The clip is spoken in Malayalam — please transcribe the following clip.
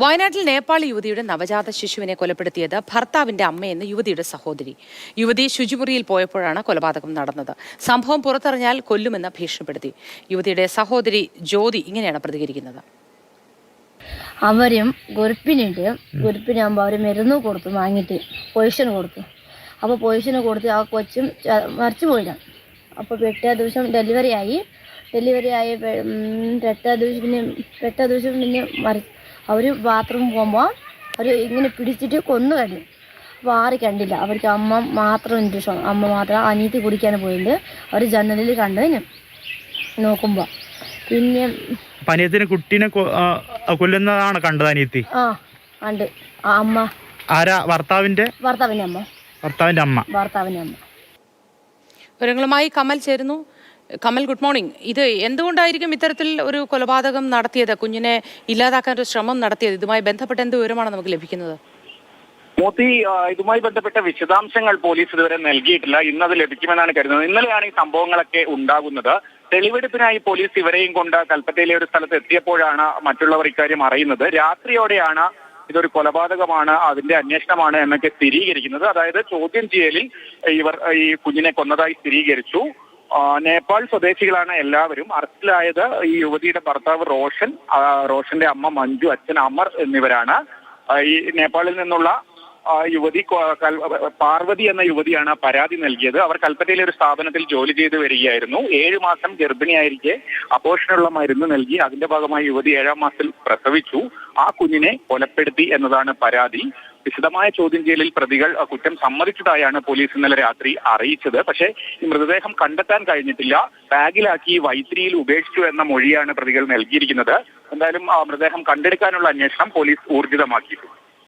വയനാട്ടിൽ നേപ്പാളി യുവതിയുടെ നവജാത ശിശുവിനെ കൊലപ്പെടുത്തിയത് ഭർത്താവിന്റെ അമ്മയെന്ന് യുവതിയുടെ സഹോദരി. യുവതി ശുചിമുറിയിൽ പോയപ്പോഴാണ് കൊലപാതകം നടന്നത്. സംഭവം പുറത്തറിഞ്ഞാൽ കൊല്ലുമെന്ന് ഭീഷണിപ്പെടുത്തി. യുവതിയുടെ സഹോദരി ജ്യോതി ഇങ്ങനെയാണ് പ്രതികരിക്കുന്നത്. അവരും ഗുരുപ്പിനുണ്ട്. ഗുരുപ്പിനാകുമ്പോൾ അവർ മരുന്ന് കൊടുത്തു വാങ്ങിയിട്ട് പൊയ്ഷൻ കൊടുത്തു. അപ്പോൾ പൊസിഷൻ കൊടുത്ത് ആ കൊച്ചും മറിച്ചു പോയില്ല. അപ്പോൾ പിറ്റേ ദിവസം ഡെലിവറി ആയി. ഡെലിവറി ആയി പെട്ടാ ദിവസം പിന്നെ പിറ്റേ ദിവസം പിന്നെ മരി അവർ ബാത്റൂം പോകുമ്പോൾ അവർ ഇങ്ങനെ പിടിച്ചിട്ട് കൊന്നു കഴിഞ്ഞു അപ്പോൾ ആരും കണ്ടില്ല. അവർക്ക് അമ്മ മാത്രം ഇൻട്രഷം അമ്മ മാത്രം അനീതി കുടിക്കാൻ പോയിട്ട് അവർ ജനലിൽ കണ്ടു നോക്കുമ്പോൾ പിന്നെ പനിയത്തിന് കുട്ടീനെ കൊല്ലുന്നതാണ് കണ്ടത് അനിയത്തി? ആ ഉണ്ട് ആ അമ്മ. ആരാ? ഭർത്താവിന്റെ? ഭർത്താവിന്റെ അമ്മ. ഭർത്താവിന്റെ അമ്മ. ഭർത്താവിന്റെ അമ്മ. വിവരങ്ങളുമായി കമൽ ചേരുന്നു. Kamal good morning. ഇത് എന്തുകൊണ്ടായിരിക്കും ഇത്തരത്തിൽ ഒരു കൊലപാതകം നടത്തിയത്? കുഞ്ഞിനെ ഇല്ലാതാക്കാൻ ഒരു ശ്രമം നടത്തിയത്? ഇതുമായി ബന്ധപ്പെട്ട എന്ത് വിവരമാണ് നമുക്ക് ലഭിക്കുന്നത്? മോത്തി ഇതുമായി ബന്ധപ്പെട്ട വിശദാംശങ്ങൾ പോലീസ് ഇതുവരെ നൽകിയിട്ടില്ല. ഇന്ന് അത് ലഭിക്കുമെന്നാണ് കരുതുന്നത്. ഇന്നലെയാണ് ഈ സംഭവങ്ങളൊക്കെ ഉണ്ടാകുന്നത്. തെളിവെടുപ്പിനായി പോലീസ് ഇവരെയും കൊണ്ട് കൽപ്പറ്റയിലെ ഒരു സ്ഥലത്ത് എത്തിയപ്പോഴാണ് മറ്റുള്ളവർ ഇക്കാര്യം അറിയുന്നത്. രാത്രിയോടെയാണ് ഇതൊരു കൊലപാതകമാണ് അതിന്റെ അന്വേഷണമാണ് എന്നൊക്കെ സ്ഥിരീകരിക്കുന്നത്. അതായത് ചോദ്യം ചെയ്യലിൽ ഇവർ ഈ കുഞ്ഞിനെ കൊന്നതായി സ്ഥിരീകരിച്ചു. നേപ്പാൾ സ്വദേശികളാണ് എല്ലാവരും. അറസ്റ്റിലായത് ഈ യുവതിയുടെ ഭർത്താവ് റോഷൻ റോഷന്റെ അമ്മ മഞ്ജു അച്ഛൻ അമർ എന്നിവരാണ്. ഈ നേപ്പാളിൽ നിന്നുള്ള യുവതി പാർവതി എന്ന യുവതിയാണ് പരാതി നൽകിയത്. അവർ കൽപ്പറ്റയിലെ ഒരു സ്ഥാപനത്തിൽ ജോലി ചെയ്തു വരികയായിരുന്നു. ഏഴു മാസം ഗർഭിണിയായിരിക്കെ അപോഷനുള്ള മരുന്ന് നൽകി അതിന്റെ ഭാഗമായി യുവതി ഏഴാം മാസത്തിൽ പ്രസവിച്ചു. ആ കുഞ്ഞിനെ കൊലപ്പെടുത്തി എന്നതാണ് പരാതി. വിശദമായ ചോദ്യം ചെയ്യലിൽ പ്രതികൾ കുറ്റം സമ്മതിച്ചതായാണ് പോലീസ് ഇന്നലെ രാത്രി അറിയിച്ചത്. പക്ഷേ ഈ മൃതദേഹം കണ്ടെത്താൻ കഴിഞ്ഞിട്ടില്ല. ബാഗിലാക്കി വൈത്തിരിയിൽ ഉപേക്ഷിച്ചു എന്ന മൊഴിയാണ് പ്രതികൾ നൽകിയിരിക്കുന്നത്. എന്തായാലും മൃതദേഹം കണ്ടെടുക്കാനുള്ള അന്വേഷണം പോലീസ് ഊർജിതമാക്കിയിട്ടുണ്ട്.